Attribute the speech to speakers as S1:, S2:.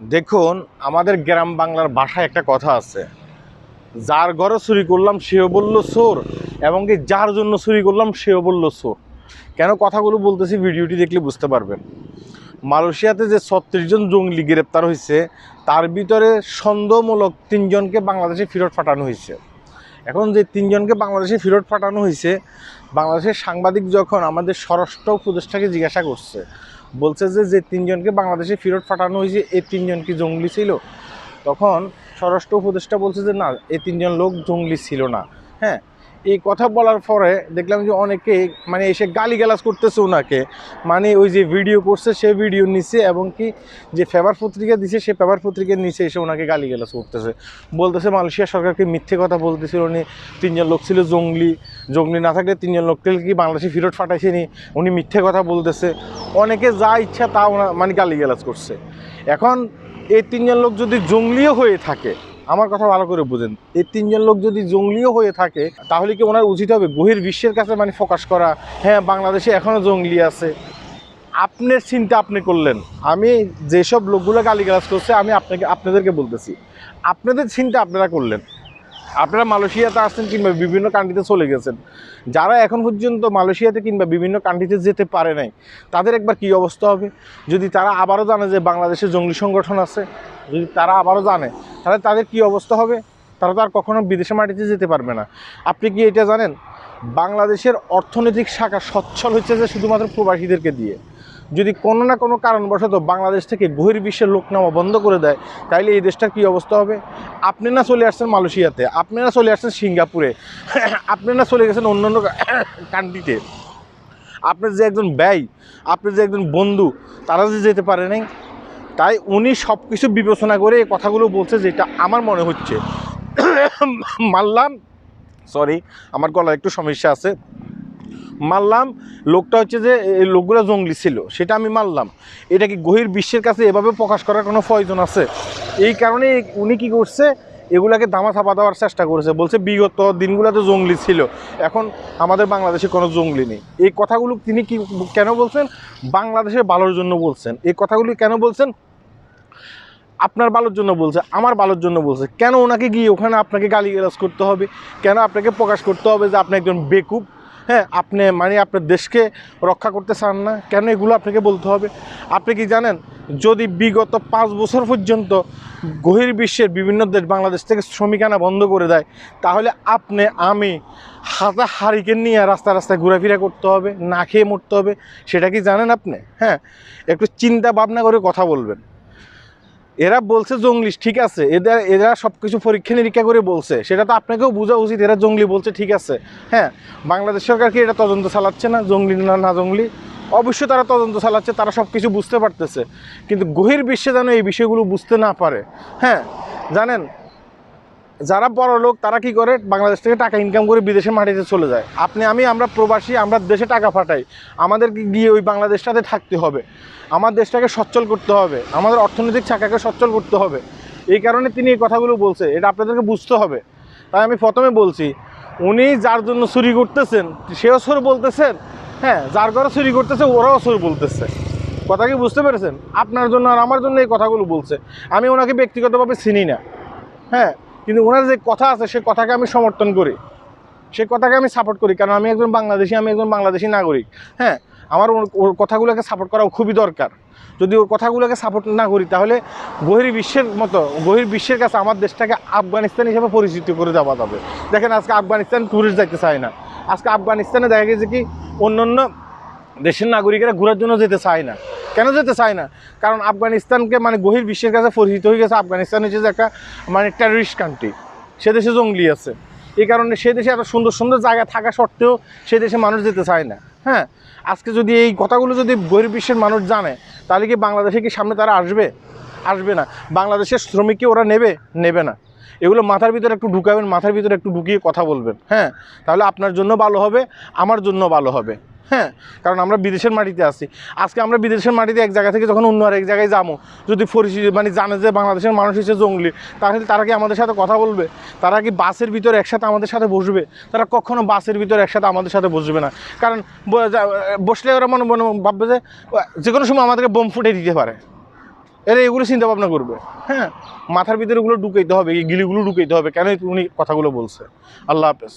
S1: দেখুন, আমাদের গ্রাম বাংলার ভাষায় একটা কথা আছে। যার ঘরে চুরি করলাম, সেও বলল চোর, এবং কি যার জন্য চুরি করলাম, সেও বলল চোর। কেন কথাগুলো বলতেছি ভিডিওটি দেখলে বুঝতে পারবেন। মালয়েশিয়াতে যে ছত্রিশ জন জঙ্গলি গ্রেপ্তার হয়েছে, তার ভিতরে সন্দেহমূলক তিনজনকে বাংলাদেশে ফেরত পাঠানো হয়েছে। এখন যে তিনজনকে বাংলাদেশে ফেরত পাঠানো হয়েছে, বাংলাদেশের সাংবাদিক যখন আমাদের স্বরাষ্ট্র উপদেষ্টাকে জিজ্ঞাসা করছে বলছে যে যে তিনজনকে বাংলাদেশে ফেরত পাঠানো হয়েছে এই তিনজন কি জঙ্গলি ছিল? তখন স্বরাষ্ট্র উপদেষ্টা বলছে যে, না এই তিনজন লোক জঙ্গলি ছিল না। হ্যাঁ এই কথা বলার পরে দেখলাম যে অনেকে মানে এসে গালিগালাজ করতেছে ওনাকে মানে ওই যে ভিডিও করছে, সে ভিডিও নিচে এবং কি যে পেপার পত্রিকা দিছে, সে পেপার পত্রিকার নিচে এসে ওনাকে গালিগালাজ করতেছে। বলতেছে, মালয়েশিয়া সরকারকে মিথ্যে কথা বলতেছিল উনি। তিনজন লোক ছিল জঙ্গলি। জঙ্গলি না থাকলে তিনজন লোককে কি বাংলাদেশে ফেরত পাঠাইছেনি? উনি মিথ্যে কথা বলতেছে। অনেকে যা ইচ্ছা তা মানে গালিগালাজ করছে। এখন এই তিনজন লোক যদি জঙ্গলিও হয়ে থাকে আমার কথা ভালো করে বুঝেন। এই তিনজন লোক যদি জঙ্গলিও হয়ে থাকে, তাহলে কি ওনার উচিত হবে বহির বিশ্বের কাছে মানে ফোকাস করা? হ্যাঁ বাংলাদেশে এখনও জঙ্গলি আছে। আপনার চিন্তা আপনি করলেন। আমি যেসব লোকগুলো গালিগালাজ করছে, আমি আপনাকে, আপনাদেরকে বলতেছি। আপনাদের চিন্তা আপনারা করলেন। আপনারা মালয়েশিয়াতে আসছেন কিংবা বিভিন্ন কান্ট্রিতে চলে গেছেন, যারা এখন পর্যন্ত মালয়েশিয়াতে কিংবা বিভিন্ন কান্ট্রিতে যেতে পারে নাই, তাদের একবার কী অবস্থা হবে? যদি তারা আবারও জানে যে বাংলাদেশে জঙ্গলি সংগঠন আছে, যদি তারা আবারও জানে, তাহলে তাদের কী অবস্থা হবে? তারা তো আর কখনো বিদেশে মাটিতে যেতে পারবে না। আপনি কি এটা জানেন? বাংলাদেশের অর্থনৈতিক শাখা সচ্ছল হচ্ছে যে শুধুমাত্র প্রবাসীদেরকে দিয়ে। যদি কোনো না কোনো কারণবশত বাংলাদেশ থেকে বহির্বিশ্বের লোক নেওয়া বন্ধ করে দেয়, তাইলে এই দেশটার কী অবস্থা হবে? আপনি না চলে আসছেন মালয়েশিয়াতে, আপনি না চলে আসছেন সিঙ্গাপুরে, আপনি না চলে গেছেন অন্য অন্য কান্ট্রিতে আপনার যে একজন ব্যয় আপনার যে একজন বন্ধু, তারা যে যেতে পারে নাই, তাই উনি সব কিছু বিবেচনা করে এই কথাগুলো বলছে যেটা আমার মনে হচ্ছে। মানলাম সরি আমার গলার একটু সমস্যা আছে। মানলাম লোকটা হচ্ছে যে এই লোকগুলো জঙ্গলি ছিল, সেটা আমি মানলাম এটা কি গভীর বিশ্বের কাছে এভাবে প্রকাশ করার কোনো প্রয়োজন আছে? এই কারণে উনি কি করছে, এগুলাকে দামা থাপা দেওয়ার চেষ্টা করেছে। বলছে, বিগত দিনগুলোতে জঙ্গলি ছিল, এখন আমাদের বাংলাদেশে কোনো জঙ্গলি নেই। এই কথাগুলো তিনি কি কেন বলছেন? বাংলাদেশের ভালোর জন্য বলছেন। এই কথাগুলি কেন বলছেন? আপনার ভালোর জন্য বলছে, আমার ভালোর জন্য বলছে। কেন ওনাকে গিয়ে ওখানে আপনাকে গালিগালাজ করতে হবে? কেন আপনাকে প্রকাশ করতে হবে যে আপনি একজন বেকুব? হ্যাঁ আপনি মানে আপনার দেশকে রক্ষা করতে চান না, কেন এগুলো আপনাকে বলতে হবে? আপনি কি জানেন, যদি বিগত পাঁচ বছর পর্যন্ত গভীর বিশ্বের বিভিন্ন দেশ বাংলাদেশ থেকে শ্রমিক আনা বন্ধ করে দেয়, তাহলে আপনি, আমি হাতা হারিকেন নিয়ে রাস্তা রাস্তায় ঘোরাফেরা করতে হবে, না খেয়ে মরতে হবে, সেটা কি জানেন আপনি? হ্যাঁ একটু চিন্তা ভাবনা করে কথা বলবেন। এরা বলছে জঙ্গলি, ঠিক আছে। এদের, এরা সব কিছু পরীক্ষা নিরীক্ষা করে বলছে। সেটা তো আপনাকেও বোঝা উচিত, এরা জঙ্গলি বলছে, ঠিক আছে। হ্যাঁ বাংলাদেশ সরকার কি এটা তদন্ত চালাচ্ছে না, জঙ্গলি না না জঙ্গলি? অবশ্যই তারা তদন্ত চালাচ্ছে, তারা সব কিছু বুঝতে পারতেছে। কিন্তু গভীর বিশ্বে যেন এই বিষয়গুলো বুঝতে না পারে। হ্যাঁ জানেন যারা বড় লোক, তারা কি করে? বাংলাদেশ থেকে টাকা ইনকাম করে বিদেশে মাটিতে চলে যায়। আপনি, আমি, আমরা প্রবাসী, আমরা দেশে টাকা পাঠাই। আমাদেরকে গিয়ে ওই বাংলাদেশটাতে থাকতে হবে। আমার দেশটাকে সচ্ছল করতে হবে। আমাদের অর্থনৈতিক চাকাকে সচ্ছল করতে হবে। এই কারণে তিনি এই কথাগুলো বলছে। এটা আপনাদেরকে বুঝতে হবে। তাই আমি প্রথমে বলছি, উনি যার জন্য চুরি করতেছেন, সেও সুর বলতেছেন। হ্যাঁ যার ঘরে চুরি করতেছে, ওরাও সুর বলতেছে। কথা কি বুঝতে পেরেছেন? আপনার জন্য আর আমার জন্য এই কথাগুলো বলছে। আমি ওনাকে ব্যক্তিগতভাবে চিনি না। হ্যাঁ কিন্তু ওনার যে কথা আছে, সে কথাকে আমি সমর্থন করি। সে কথাকে আমি সাপোর্ট করি, কারণ আমি একজন বাংলাদেশি, আমি একজন বাংলাদেশি নাগরিক। হ্যাঁ আমার ওর- কথাগুলোকে সাপোর্ট করা খুবই দরকার। যদি ওর কথাগুলোকে সাপোর্ট না করি, তাহলে বহির বিশ্বের মতো বহির বিশ্বের কাছে আমার দেশটাকে আফগানিস্তান হিসেবে পরিচিত করে দেওয়া যাবে। দেখেন, আজকে আফগানিস্তান ট্যুরিস্ট যাইতে চায় না। আজকে আফগানিস্তানে দেখা গেছে কি অন্য অন্য দেশের নাগরিকেরা ঘোরার জন্য যেতে চায় না। কেন যেতে চায় না? কারণ আফগানিস্তানকে মানে বহির বিশ্বের কাছে পরিচিত হয়ে গেছে। আফগানিস্তান হচ্ছে যে একটা মানে টেররিস্ট কান্ট্রি সে দেশে জঙ্গলি আছে। এই কারণে সে দেশে এত সুন্দর সুন্দর জায়গা থাকা সত্ত্বেও সে দেশে মানুষ যেতে চায় না। হ্যাঁ? আজকে যদি এই কথাগুলো যদি বহির্বিশ্বের মানুষ জানে, তাহলে কি বাংলাদেশে কি সামনে তারা আসবে? আসবে না। বাংলাদেশের শ্রমিককে ওরা নেবে? নেবে না। এগুলো মাথার ভিতরে একটু ঢুকাবেন, মাথার ভিতরে একটু ঢুকিয়ে কথা বলবেন। হ্যাঁ তাহলে আপনার জন্য ভালো হবে, আমার জন্য ভালো হবে। হ্যাঁ কারণ আমরা বিদেশের মাটিতে আছি। আজকে আমরা বিদেশের মাটিতে এক জায়গা থেকে যখন অন্য আর এক জায়গায় যাব, যদি পরিচিত মানে জানে যে বাংলাদেশের মানুষ হচ্ছে জঙ্গলি, তাহলে তারা কি আমাদের সাথে কথা বলবে? তারা কি বাসের ভিতরে একসাথে আমাদের সাথে বসবে? তারা কখনো বাসের ভিতরে একসাথে আমাদের সাথে বসবে না। কারণ বসলে ওরা মনে মনে ভাববে যে যে কোনো সময় আমাদেরকে বোম ফুটে দিতে পারে। এরা এগুলো চিন্তা ভাবনা করবে। হ্যাঁ মাথার ভিতরে এগুলো ঢুকাইতে হবে, এই গিলিগুলো ঢুকাইতে হবে। কেন উনি কথাগুলো বলছে। আল্লাহ হাফেজ।